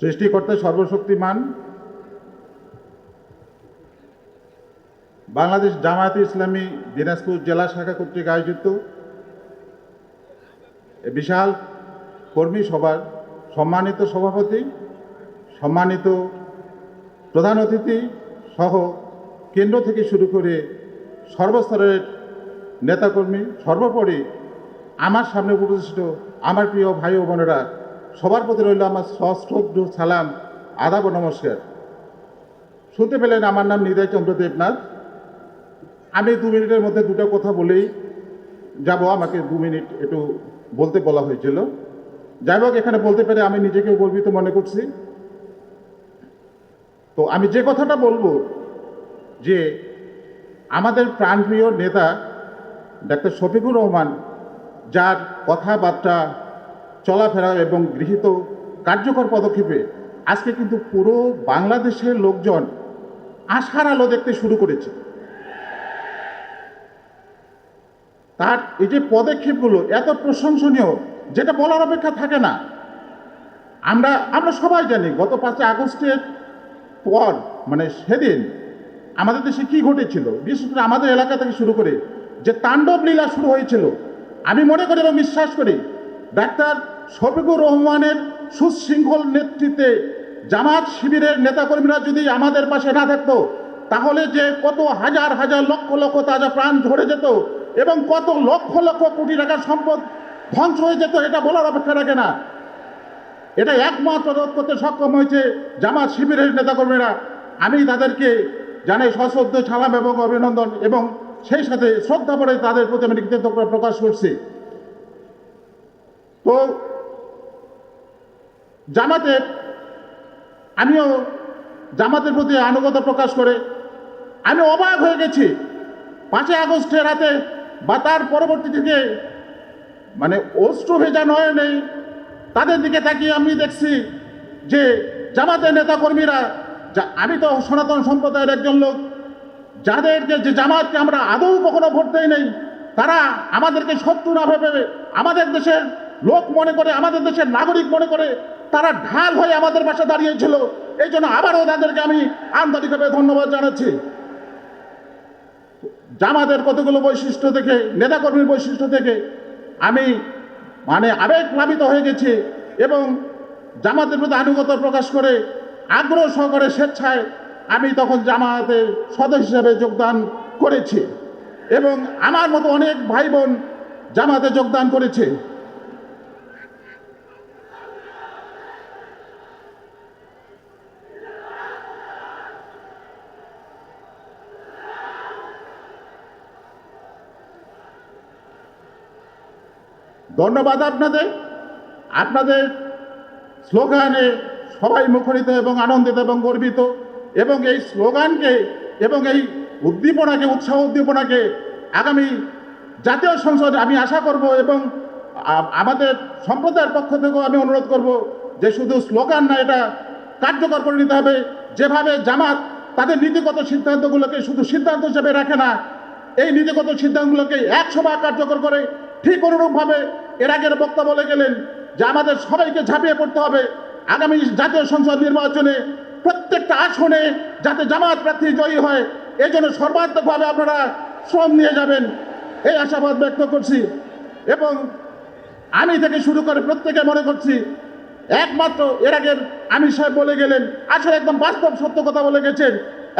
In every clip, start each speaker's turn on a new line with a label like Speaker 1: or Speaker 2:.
Speaker 1: সৃষ্টিকর্তা সর্বশক্তিমান বাংলাদেশ জামায়াত ইসলামী দিনাজপুর জেলা শাখা কর্তৃক আয়োজিত বিশাল কর্মী সভার সম্মানিত সভাপতি, সম্মানিত প্রধান অতিথি সহ কেন্দ্র থেকে শুরু করে সর্বস্তরের নেতাকর্মী, সর্বোপরি আমার সামনে উপস্থিত আমার প্রিয় ভাই ও বোনেরা সবার প্রতি রইল আমার সশ্রদ্ধ সালাম, আদাব নমস্কার। শুনতে পেলেন আমার নাম নিদয় চন্দ্র দেবনাথ। আমি দু মিনিটের মধ্যে দুটো কথা বলেই যাব, আমাকে দু মিনিট একটু বলতে বলা হয়েছিল। যাই হোক, এখানে বলতে পেরে আমি নিজেকে গর্বিত মনে করছি। তো আমি যে কথাটা বলব, যে আমাদের প্রাণপ্রিয় নেতা ডাক্তার শফিকুর রহমান, যার কথাবার্তা চলাফেরা এবং গৃহীত কার্যকর পদক্ষেপে আজকে কিন্তু পুরো বাংলাদেশের লোকজন আশার আলো দেখতে শুরু করেছে। তার এই যে পদক্ষেপগুলো এত প্রশংসনীয়, যেটা বলার অপেক্ষা থাকে না। আমরা আমরা সবাই জানি গত পাঁচই আগস্টের পর মানে সেদিন আমাদের দেশে কি ঘটেছিল, বিশেষ করে আমাদের এলাকা থেকে শুরু করে যে তাণ্ডব লীলা শুরু হয়েছিল। আমি মনে করি এবং বিশ্বাস করি, ডাক্তার শফিকুর রহমানের সুশৃঙ্খল নেতৃত্বে জামাত শিবিরের নেতাকর্মীরা যদি আমাদের পাশে না থাকতো, তাহলে যে কত হাজার হাজার লক্ষ লক্ষ তাজা প্রাণ ঝরে যেত এবং কত লক্ষ লক্ষ কোটি টাকার সম্পদ ধ্বংস হয়ে যেত, এটা বলার অপেক্ষা রাখে না। এটা একমাত্র রোধ করতে সক্ষম হয়েছে জামাত শিবিরের নেতাকর্মীরা। আমি তাদেরকে জানাই সশ্রদ্ধ, সালাম এবং অভিনন্দন এবং সেই সাথে শ্রদ্ধা করে তাদের প্রতি আমি কৃতজ্ঞতা প্রকাশ করছি। তো জামাতের, আমিও জামাতের প্রতি আনুগত প্রকাশ করে আমি অবাক হয়ে গেছি। পাঁচই আগস্টের রাতে বা তার পরবর্তী থেকে মানে অস্ত্র ভেজা নয় নেই তাদের দিকে তাকিয়ে আমি দেখছি যে জামাতের নেতাকর্মীরা, যা আমি তো সনাতন সম্প্রদায়ের একজন লোক, যাদেরকে, যে জামাতকে আমরা আদৌ কখনো ভোট দেই নেই, তারা আমাদেরকে শত্রু না ভেবে আমাদের দেশের লোক মনে করে, আমাদের দেশের নাগরিক মনে করে তারা ঢাল হয়ে আমাদের পাশে দাঁড়িয়েছিল। এই জন্য আবারও তাদেরকে আমি আন্তরিকভাবে ধন্যবাদ জানাচ্ছি। জামাতের কতগুলো বৈশিষ্ট্য থেকে নেতাকর্মীর বৈশিষ্ট্য থেকে আমি মানে আবেগ প্লাবিত হয়ে গেছি এবং জামাতের প্রতি আনুগত্য প্রকাশ করে, আগ্রহ সহকারে স্বেচ্ছায় আমি তখন জামাতের সদস্য হিসেবে যোগদান করেছি। এবং আমার মতো অনেক ভাই বোন জামাতে যোগদান করেছে। ধন্যবাদ আপনাদের। আপনাদের স্লোগানে সবাই মুখরিত এবং আনন্দিত এবং গর্বিত। এবং এই স্লোগানকে এবং এই উদ্দীপনাকে, উৎসাহ উদ্দীপনাকে আগামী জাতীয় সংসদে আমি আশা করব এবং আমাদের সম্প্রদায়ের পক্ষ থেকেও আমি অনুরোধ করব যে শুধু স্লোগান না, এটা কার্যকর করে নিতে হবে। যেভাবে জামাত তাদের নীতিগত সিদ্ধান্তগুলোকে শুধু সিদ্ধান্ত হিসেবে রাখে না, এই নীতিগত সিদ্ধান্তগুলোকে একশো ভাগ কার্যকর করে ঠিক অনুরূপভাবে এর আগের বক্তা বলে গেলেন যে আমাদের সবাইকে ঝাঁপিয়ে পড়তে হবে। আগামী জাতীয় সংসদ নির্বাচনে প্রত্যেকটা আসনে যাতে জামাত প্রার্থী জয়ী হয় এই জন্য সর্বাত্মকভাবে আপনারা শ্রম নিয়ে যাবেন। এই আশাবাদ ব্যক্ত করছি এবং আমি থেকে শুরু করে প্রত্যেকে মনে করছি, একমাত্র এর আগের আমি সাহেব বলে গেলেন, আসলে একদম বাস্তব সত্য কথা বলে গেছেন,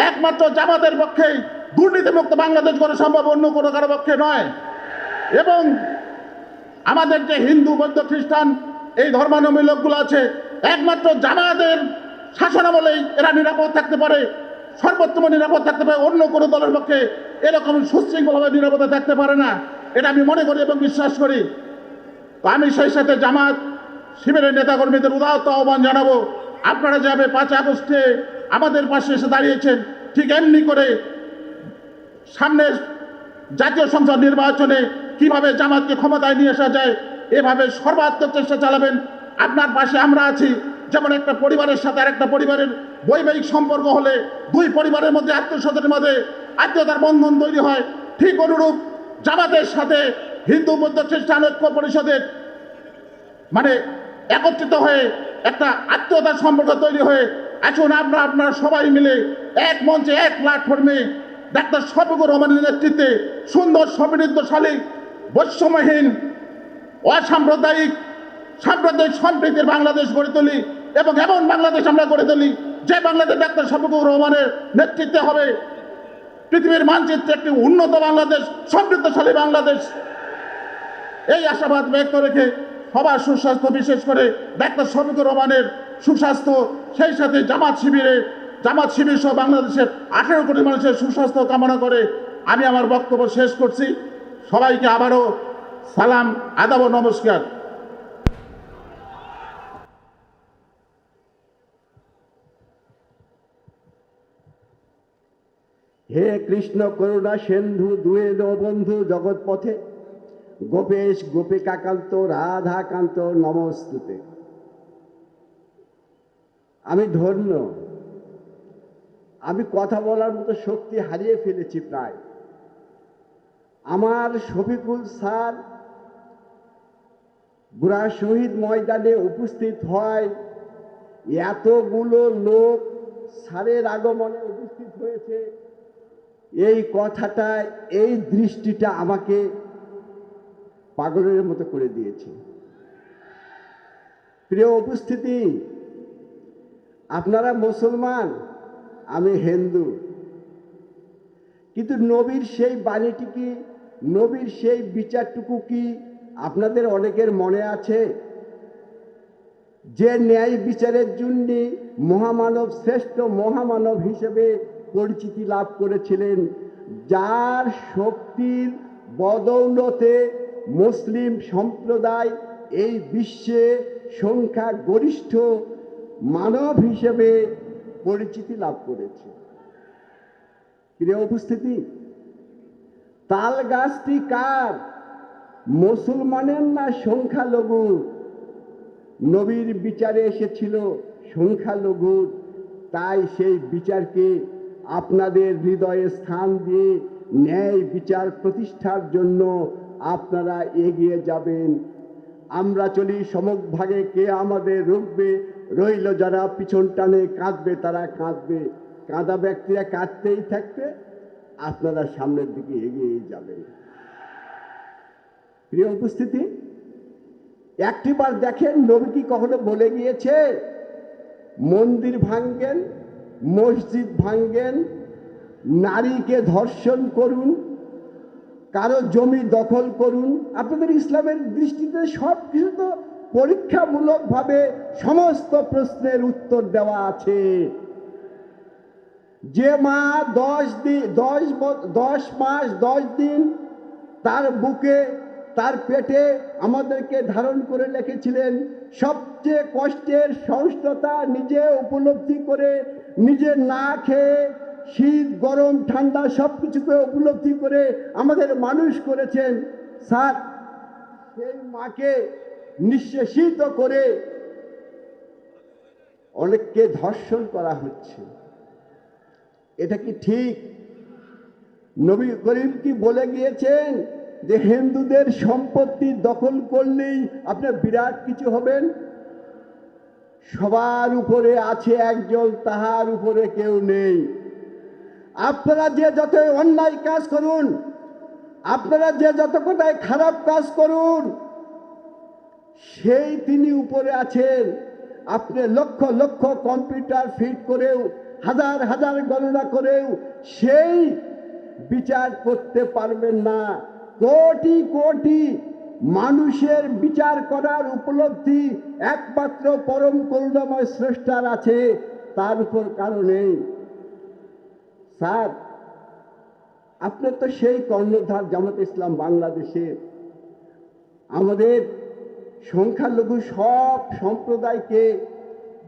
Speaker 1: একমাত্র জামাতের পক্ষেই দুর্নীতিমুক্ত বাংলাদেশ করা সম্ভব অন্য কোনো কারও পক্ষে নয়। এবং আমাদের যে হিন্দু, বৌদ্ধ, খ্রিস্টান এই ধর্মানুমী লোকগুলো আছে, একমাত্র জামায়াতের শাসন শাসনামলেই এরা নিরাপদ থাকতে পারে, সর্বোত্তম নিরাপদ থাকতে পারে, অন্য কোনো দলের পক্ষে এরকম সুশৃঙ্খলভাবে নিরাপদে থাকতে পারে না। এটা আমি মনে করি এবং বিশ্বাস করি। তো আমি সেই সাথে জামাত শিবিরের নেতাকর্মীদের উদাহত আহ্বান জানাব। আপনারা যাবে পাঁচ আগস্টে আমাদের পাশে এসে দাঁড়িয়েছেন, ঠিক এমনি করে সামনের জাতীয় সংসদ নির্বাচনে কীভাবে জামাতকে ক্ষমতায় নিয়ে আসা যায়, এভাবে সর্বাত্মক চেষ্টা চালাবেন। আপনার পাশে আমরা আছি। যেমন একটা পরিবারের সাথে আরেকটা পরিবারের বৈবাহিক সম্পর্ক হলে দুই পরিবারের মধ্যে আত্মীয়স্বজনের মধ্যে আত্মীয়তার বন্ধন তৈরি হয়। ঠিক অনুরূপ জামাতের সাথে হিন্দু বৌদ্ধ খ্রিস্টান ঐক্য পরিষদের মানে একত্রিত হয়ে একটা আত্মীয়তার সম্পর্ক তৈরি হয়ে এখন আমরা আপনারা সবাই মিলে এক মঞ্চে এক প্ল্যাটফর্মে ডাক্তার শফিকুর রহমানের নেতৃত্বে সুন্দর সমৃদ্ধশালী বৈষম্যহীন, অসাম্প্রদায়িক, সাম্প্রদায়িক সম্প্রীতির বাংলাদেশ গড়ে তুলি এবং এমন বাংলাদেশ আমরা গড়ে তুলি যে বাংলাদেশ ডাক্তার শফিকুর রহমানের নেতৃত্বে হবে। পৃথিবীর মানচিত্রে একটি উন্নত বাংলাদেশ, সমৃদ্ধশালী বাংলাদেশ। এই আশাবাদ ব্যক্ত রেখে সবার সুস্বাস্থ্য, বিশেষ করে ডাক্তার শফিকুর রহমানের সুস্বাস্থ্য, সেই সাথে জামাত শিবিরে, জামাত শিবির সহ বাংলাদেশের আঠেরো কোটি মানুষের সুস্বাস্থ্য কামনা করে আমি আমার বক্তব্য শেষ করছি। সবাইকে আবারও সালাম, আদাব নমস্কার।
Speaker 2: হে কৃষ্ণ করুণা সিন্ধু দুয়ে বন্ধু জগৎ পথে গোপেশ, গোপিকাকান্ত, রাধাকান্ত, নমস্তুতে। আমি ধন্য। আমি কথা বলার মতো শক্তি হারিয়ে ফেলেছি প্রায়। আমার শফিকুল স্যার বুড়া শহীদ ময়দানে উপস্থিত হয়। এতগুলো লোক স্যারের আগমনে উপস্থিত হয়েছে। এই কথাটা, এই দৃষ্টিটা আমাকে পাগলের মতো করে দিয়েছে। প্রিয় উপস্থিতি, আপনারা মুসলমান, আমি হিন্দু। কিন্তু নবীর সেই বাণীটি কি নবীর সেই বিচারটুকু কি আপনাদের অনেকের মনে আছে? যে ন্যায় বিচারের জন্য মহামানব শ্রেষ্ঠ মহামানব হিসেবে পরিচিতি লাভ করেছিলেন, যার শক্তির বদৌলতে মুসলিম সম্প্রদায় এই বিশ্বে সংখ্যা গরিষ্ঠ মানব হিসেবে পরিচিতি লাভ করেছে। প্রিয় উপস্থিতি তাল গাছটি কার? মুসলমানের না সংখ্যালঘু? নবীর বিচারে এসেছিল সংখ্যালঘুর তাই সেই বিচারকে আপনাদের হৃদয়ে স্থান দিয়ে ন্যায় বিচার প্রতিষ্ঠার জন্য আপনারা এগিয়ে যাবেন। আমরা চলি সমকভাগে কে আমাদের রুখবে? রইল যারা পিছন টানে, কাঁদবে তারা কাঁদবে। কাঁদা ব্যক্তিরা কাঁদতেই থাকবে। আপনারা সামনের দিকে এগিয়ে যাবেন। প্রিয় উপস্থিতি একটিবার দেখেন নবী কি কখনো বলে গিয়েছে? মন্দির ভাঙ্গেন মসজিদ ভাঙ্গেন নারীকে ধর্ষণ করুন, কারও জমি দখল করুন। আপনাদের ইসলামের দৃষ্টিতে সব কিছু তো পরীক্ষামূলকভাবে সমস্ত প্রশ্নের উত্তর দেওয়া আছে। যে মা দশ দিন দশ দশ মাস, দশ দিন তার বুকে, তার পেটে আমাদেরকে ধারণ করে রেখেছিলেন। সবচেয়ে কষ্টের সহিষ্ণুতা নিজে উপলব্ধি করে, নিজে না খেয়ে শীত, গরম, ঠান্ডা সব কিছুকে উপলব্ধি করে আমাদের মানুষ করেছেন। স্যার, সেই মাকে নিঃশেষিত করে অনেককে ধর্ষণ করা হচ্ছে। এটা কি ঠিক? নবী করিম কি বলে গিয়েছেন যে হিন্দুদের সম্পত্তি দখল করলেই আপনার বিরাট কিছু হবেন সবার উপরে আছে একজন, তাহার উপরে কেউ নেই। আপনারা যে যতই অন্যায় কাজ করুন, আপনারা যে যত কোটায় খারাপ কাজ করুন, সেই তিনি উপরে আছেন। আপনি লক্ষ লক্ষ কম্পিউটার ফিট করেও হাজার হাজার গণনা করেও সেই বিচার করতে পারবেন না। কোটি কোটি মানুষের বিচার করার উপলব্ধি একমাত্র পরম করুণাময় স্রষ্টার আছে, তার উপর কারণে স্যার, আপনার তো সেই কর্ণধার জামাত ইসলাম বাংলাদেশের আমাদের সংখ্যালঘু সব সম্প্রদায়কে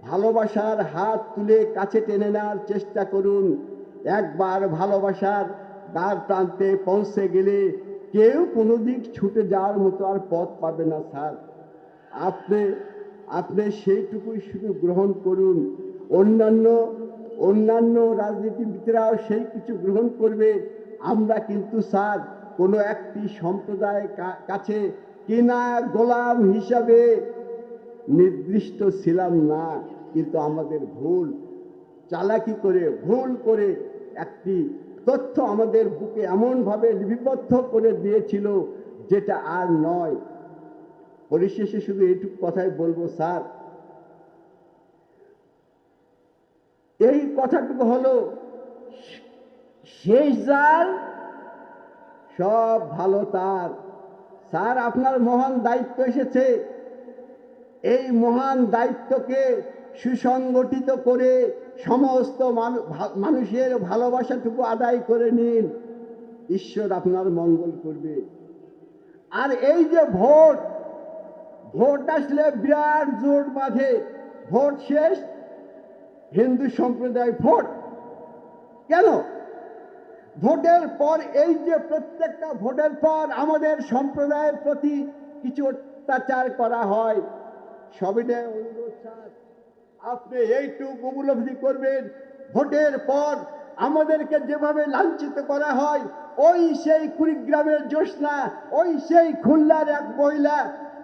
Speaker 2: ভালোবাসার হাত তুলে কাছে টেনে নেওয়ার চেষ্টা করুন। একবার ভালোবাসার দ্বার প্রান্তে পৌঁছে গেলে কেউ কোনো দিক ছুটে যাওয়ার মতো আর পথ পাবে না, স্যার। আপনি আপনি সেইটুকুই শুধু গ্রহণ করুন। অন্যান্য অন্যান্য রাজনীতিবিদরাও সেই কিছু গ্রহণ করবে। আমরা কিন্তু, স্যার, কোনো একটি সম্প্রদায়ের কাছে কিনা গোলাম হিসাবে নির্দিষ্ট ছিলাম না। কিন্তু আমাদের ভুল, চালাকি করে, ভুল করে একটি তথ্য আমাদের বুকে এমনভাবে লিপিবদ্ধ করে দিয়েছিল যেটা আর নয়। পরিশেষে শুধু এইটুকু কথাই বলব, স্যার। এই কথাটুকু হলো, শেষ যার, সব ভালো তার। স্যার, আপনার মহান দায়িত্ব এসেছে। এই মহান দায়িত্বকে সুসংগঠিত করে সমস্ত মানুষের ভালোবাসাটুকু আদায় করে নিন। ঈশ্বর আপনার মঙ্গল করবে। আর এই যে ভোট ভোট আসলে বিরাট জোর বাঁধে। ভোট শেষ, হিন্দু সম্প্রদায় ভোট। কেন? ভোটের পর, এই যে প্রত্যেকটা ভোটের পর আমাদের সম্প্রদায়ের প্রতি কিছু অত্যাচার করা হয় সবিনয় অনুরোধ আপনি এইটুকু উপলব্ধি করবেন, ভোটের পর আমাদেরকে যেভাবে লাঞ্ছিত করা হয়, ওই সেই কুড়িগ্রামের জ্যোৎস্না, ওই সেই খুলনার এক মহিলা,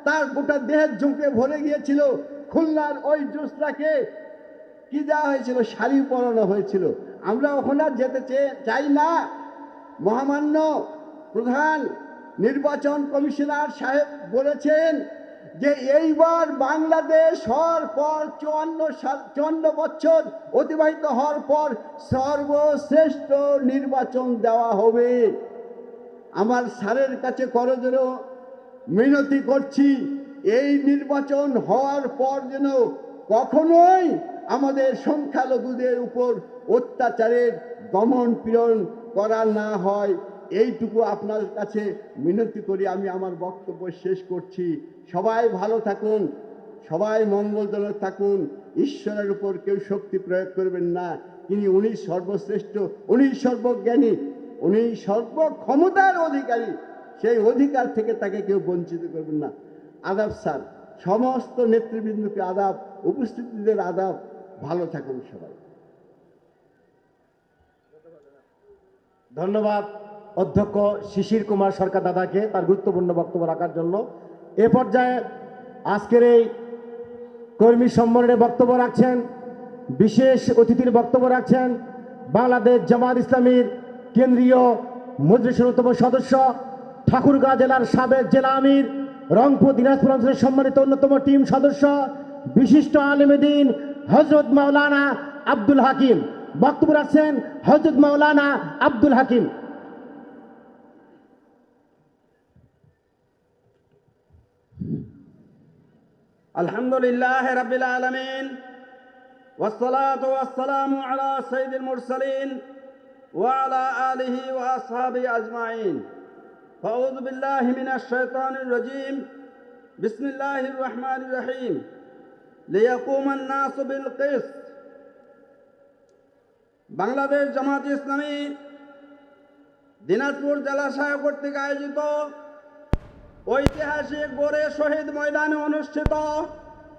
Speaker 2: তার গোটা দেহের ঝুঁকে ভরে গিয়েছিল। খুলনার ওই জ্যোৎস্নাকে কি দেওয়া হয়েছিল? শাড়ি পরানো হয়েছিল। আমরা ওখানে যেতে চাই না। মহামান্য প্রধান নির্বাচন কমিশনার সাহেব বলেছেন যে এইবার বাংলাদেশ হওয়ার পর চুয়ান্ন সাল, চুয়ান্ন বছর অতিবাহিত হওয়ার পর সর্বশ্রেষ্ঠ নির্বাচন দেওয়া হবে। আমার স্যারের কাছে করজোড়ো মিনতি করছি, এই নির্বাচন হওয়ার পর যেন কখনোই আমাদের সংখ্যালঘুদের উপর অত্যাচারের দমন পীড়ন করা না হয়। এইটুকু আপনার কাছে মিনতি করি, আমি আমার বক্তব্য শেষ করছি। সবাই ভালো থাকুন, সবাই মঙ্গলজনক থাকুন, ঈশ্বরের উপর কেউ শক্তি প্রয়োগ করবেন না। তিনি উনি সর্বশ্রেষ্ঠ, উনি সর্বজ্ঞানী, উনি সর্বক্ষমতার অধিকারী। সেই অধিকার থেকে তাকে কেউ বঞ্চিত করবেন না। আদাব স্যার, সমস্ত নেতৃবৃন্দকে আদাব, উপস্থিতিদের আদাব। ভালো থাকুন সবাই।
Speaker 3: ধন্যবাদ। অধ্যক্ষ শিশির কুমার সরকার দাদাকে তার গুরুত্বপূর্ণ বক্তব্য রাখার জন্য। এ পর্যায়ে আজকের এই কর্মী সম্মেলনে বক্তব্য রাখছেন, বিশেষ অতিথির বক্তব্য রাখছেন বাংলাদেশ জামাত ইসলামীর কেন্দ্রীয় মজলিসের অন্যতম সদস্য, ঠাকুরগাঁ জেলার সাবেক জেলা আমির, রংপুর, দিনাজপুর অঞ্চলের সম্মানিত অন্যতম টিম সদস্য, বিশিষ্ট আলমদিন হজরত মাওলানা আব্দুল হাকিম। বক্তব্য রাখছেন হজরত মাওলানা আব্দুল হাকিম।
Speaker 4: الحمد لله رب العالمين والصلاة والسلام على سيد المرسلين وعلى آله وأصحابه أجمعين فأعوذ بالله من الشيطان الرجيم بسم الله الرحمن الرحيم ليقوم الناس بالقسط বাংলাদেশ জামাত ইসলামী দিনাজপুর জেলা শাখা কর্তৃক আয়োজিত ঐতিহাসিক বোরে শহীদ ময়দানে অনুষ্ঠিত